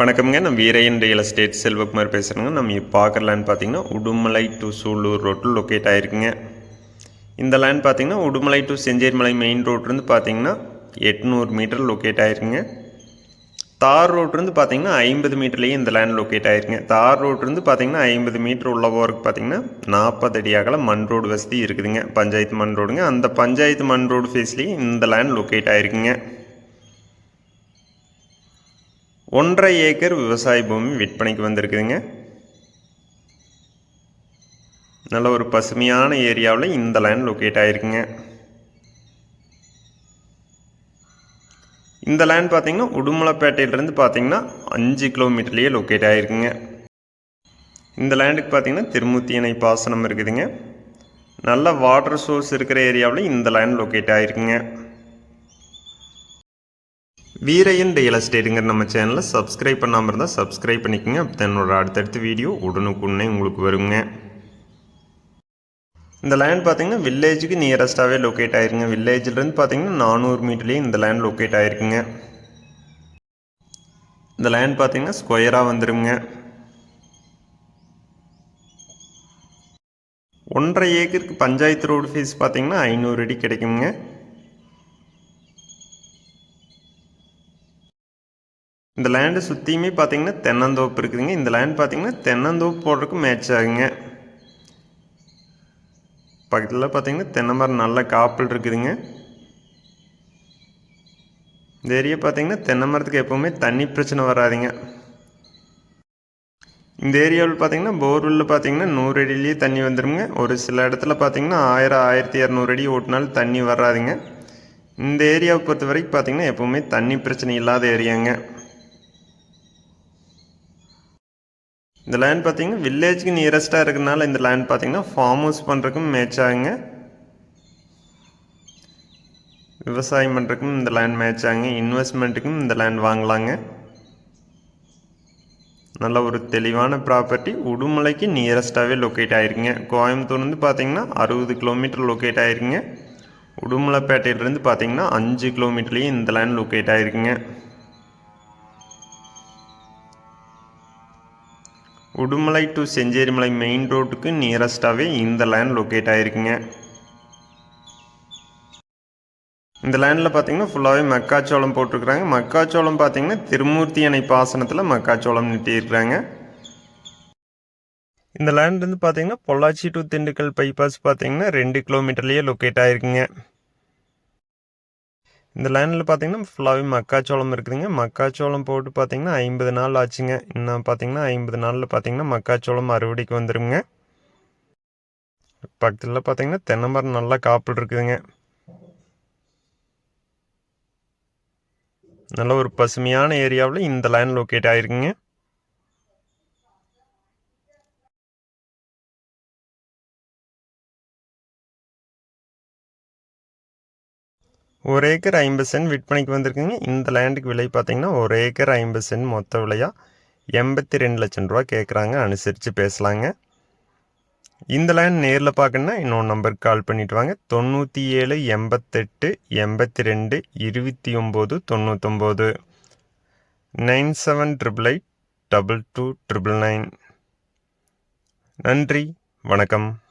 வணக்கம்ங்க. நான் Veeraiyan real estate Selvakumar பேசுகிறேங்க நம்ம இப்போ பார்க்குற லேண்ட் பார்த்தீங்கன்னா உடுமலை டு சூலூர் ரோட்டில் லொக்கேட் ஆகிருக்குங்க இந்த லேண்ட் பார்த்தீங்கன்னா உடுமலை டு செஞ்சேரிமலை மெயின் ரோட்லேருந்து பார்த்தீங்கன்னா எட்நூறு மீட்டர் லொக்கேட் ஆகிருக்குங்க தார் ரோட்லேருந்து பார்த்திங்கன்னா ஐம்பது மீட்டர்லேயே இந்த லேண்ட் லொக்கேட் ஆகிருக்குங்க தார் ரோட்லேருந்து பார்த்தீங்கன்னா ஐம்பது மீட்டர் உள்ள போகிறதுக்கு பார்த்தீங்கன்னா நாற்பது அடி அகல மண் ரோடு வசதி இருக்குதுங்க. பஞ்சாயத்து மண் ரோடுங்க அந்த பஞ்சாயத்து மண் ரோடு ஃபேஸ்லேயே இந்த லேண்ட் லொக்கேட் ஆகிருக்குங்க ஒன்றரை ஏக்கர் விவசாய பூமி விற்பனைக்கு வந்திருக்குதுங்க. நல்ல ஒரு பசுமையான ஏரியாவில் இந்த லேண்ட் லொக்கேட் ஆகிருக்குங்க இந்த லேண்ட் பார்த்தீங்கன்னா உடுமலைப்பேட்டையிலேருந்து பார்த்தீங்கன்னா அஞ்சு கிலோமீட்டர்லேயே லொக்கேட் ஆகிருக்குங்க இந்த லேண்டுக்கு பார்த்தீங்கன்னா திருமூர்த்தி அணை பாசனம் இருக்குதுங்க. நல்ல வாட்டர் சோர்ஸ் இருக்கிற ஏரியாவில் இந்த லேண்ட் லொக்கேட் ஆகிருக்குங்க வீரையன் ரியல் எஸ்டேட்டுங்கிற நம்ம சேனலை சப்ஸ்கிரைப் பண்ணாமல் இருந்தால் சப்ஸ்கிரைப் பண்ணிக்கோங்க. அப்போ என்னோட அடுத்தடுத்த வீடியோ உடனுக்குடனே உங்களுக்கு வருங்க. இந்த லேண்ட் பார்த்தீங்கன்னா வில்லேஜுக்கு நியரஸ்ட்டாகவே லொக்கேட் ஆயிருங்க. வில்லேஜிலேருந்து பார்த்தீங்கன்னா நானூறு மீட்டர்லேயே இந்த லேண்ட் லொக்கேட் ஆயிருக்குங்க. இந்த லேண்ட் பார்த்தீங்கன்னா ஸ்கொயராக வந்துருங்க. ஒன்றரை ஏக்கருக்கு பஞ்சாயத்து ரோடு ஃபீஸ் பார்த்தீங்கன்னா ஐநூறு அடி கிடைக்குங்க. இந்த லேண்டு சுற்றியுமே பார்த்தீங்கன்னா தென்னந்தோப்பு இருக்குதுங்க. இந்த லேண்ட் பார்த்தீங்கன்னா தென்னந்தோப்பு போடுறதுக்கு மேட்ச் ஆகுங்க. பக்கத்தில் பார்த்தீங்கன்னா தென்னை மரம் நல்ல காப்பிள் இருக்குதுங்க. இந்த ஏரியா பார்த்தீங்கன்னா தென்னை மரத்துக்கு எப்போவுமே தண்ணி பிரச்சனை வராதுங்க. இந்த ஏரியாவில் பார்த்தீங்கன்னா போர்வெல்லில் பார்த்தீங்கன்னா நூறு அடியிலேயே தண்ணி வந்துடுங்க ஒரு சில இடத்துல பார்த்தீங்கன்னா ஆயிரம் ஆயிரத்தி இரநூறு அடி ஓட்டினாலும் தண்ணி வராதுங்க. இந்த ஏரியாவை பொறுத்த வரைக்கும் பார்த்தீங்கன்னா எப்போவுமே தண்ணி பிரச்சனை இல்லாத ஏரியாங்க. இந்த லேண்ட் பார்த்தீங்கன்னா வில்லேஜுக்கு நியரஸ்ட்டாக இருக்கிறனால இந்த லேண்ட் பார்த்தீங்கன்னா ஃபார்ம் ஹவுஸ் பண்ணுறதுக்கும் மேட்ச் ஆகுங்க. விவசாயம் பண்ணுறதுக்கும் இந்த லேண்ட் மேட்ச் ஆகுங்க. இன்வெஸ்ட்மெண்ட்டுக்கும் இந்த லேண்ட் வாங்கலாங்க. நல்ல ஒரு தெளிவான ப்ராப்பர்ட்டி உடுமலைக்கு நியரஸ்ட்டாகவே லொக்கேட் ஆகிருக்குங்க கோயம்புத்தூர்லேருந்து பார்த்தீங்கன்னா அறுபது கிலோமீட்டர் லொக்கேட் ஆகிருக்குங்க உடுமலைப்பேட்டையிலேருந்து பார்த்தீங்கன்னா அஞ்சு கிலோமீட்டர்லேயும் இந்த லேண்ட் லொக்கேட் ஆகிருக்குங்க உடுமலை டு செஞ்சேரிமலை மெயின் ரோட்டுக்கு நியரஸ்டாகவே இந்த லேண்ட் லொக்கேட் ஆகிருக்குங்க இந்த லேண்டில் பார்த்தீங்கன்னா ஃபுல்லாகவே மக்காச்சோளம் போட்டிருக்குறாங்க. மக்காச்சோளம் பார்த்தீங்கன்னா திருமூர்த்தி அணை பாசனத்தில் மக்காச்சோளம் நிட்டியிருக்கிறாங்க. இந்த லேண்ட் வந்து பார்த்தீங்கன்னா பொள்ளாச்சி டு திண்டுக்கல் பைபாஸ் பார்த்தீங்கன்னா ரெண்டு கிலோமீட்டர்லேயே லொக்கேட் ஆகிருக்குங்க இந்த லைனில் பார்த்தீங்கன்னா ஃபுல்லாகவே மக்காச்சோளம் இருக்குதுங்க. மக்காச்சோளம் போட்டு பார்த்தீங்கன்னா ஐம்பது நாள் ஆச்சுங்க. இன்னும் பார்த்தீங்கன்னா ஐம்பது நாளில் பார்த்தீங்கன்னா மக்காச்சோளம் அறுவடைக்கு வந்துடுங்க பக்கத்தில் பார்த்தீங்கன்னா தென்னை மரம் நல்லா காப்பிள் இருக்குதுங்க. நல்ல ஒரு பசுமையான ஏரியாவில் இந்த லைன் லொக்கேட் ஆகிருக்குங்க ஒரு ஏக்கர் ஐம்பது சென்ட் விற்பனைக்கு வந்திருக்குங்க. இந்த லேண்டுக்கு விலை பார்த்தீங்கன்னா ஒரு ஏக்கர் ஐம்பது சென்ட் மொத்த விலையாக எண்பத்தி ரெண்டு லட்சம் ரூபா கேட்குறாங்க அனுசரித்து பேசலாங்க. இந்த லேண்ட் நேரில் பார்க்கணுன்னா இன்னொரு நம்பருக்கு கால் பண்ணிவிட்டு வாங்க. தொண்ணூற்றி ஏழு எண்பத்தெட்டு எண்பத்தி ரெண்டு இருபத்தி ஒம்பது தொண்ணூத்தொம்பது. Nine seven triple eight double two triple nine. நன்றி. வணக்கம்.